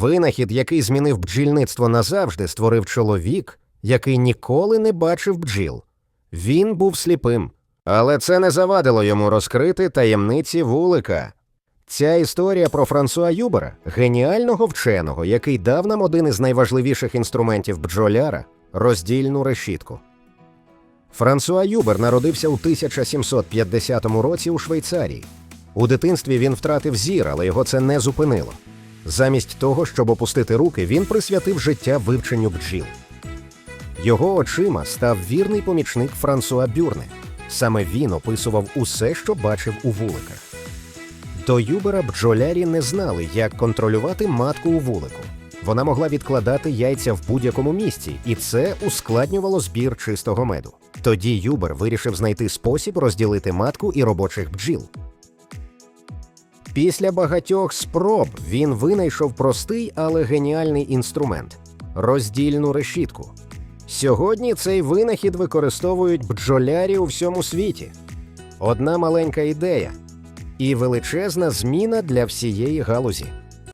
Винахід, який змінив бджільництво назавжди, створив чоловік, який ніколи не бачив бджіл. Він був сліпим, але це не завадило йому розкрити таємниці вулика. Ця історія про Франсуа Юбера, геніального вченого, який дав нам один із найважливіших інструментів бджоляра роздільну решітку. Франсуа Юбер народився у 1750 році у Швейцарії. У дитинстві він втратив зір, але його це не зупинило. Замість того, щоб опустити руки, він присвятив життя вивченню бджіл. Його очима став вірний помічник Франсуа Бюрне. Саме він описував усе, що бачив у вуликах. До Юбера бджолярі не знали, як контролювати матку у вулику. Вона могла відкладати яйця в будь-якому місці, і це ускладнювало збір чистого меду. Тоді Юбер вирішив знайти спосіб розділити матку і робочих бджіл. Після багатьох спроб він винайшов простий, але геніальний інструмент роздільну решітку. Сьогодні цей винахід використовують бджолярі у всьому світі. Одна маленька ідея і величезна зміна для всієї галузі.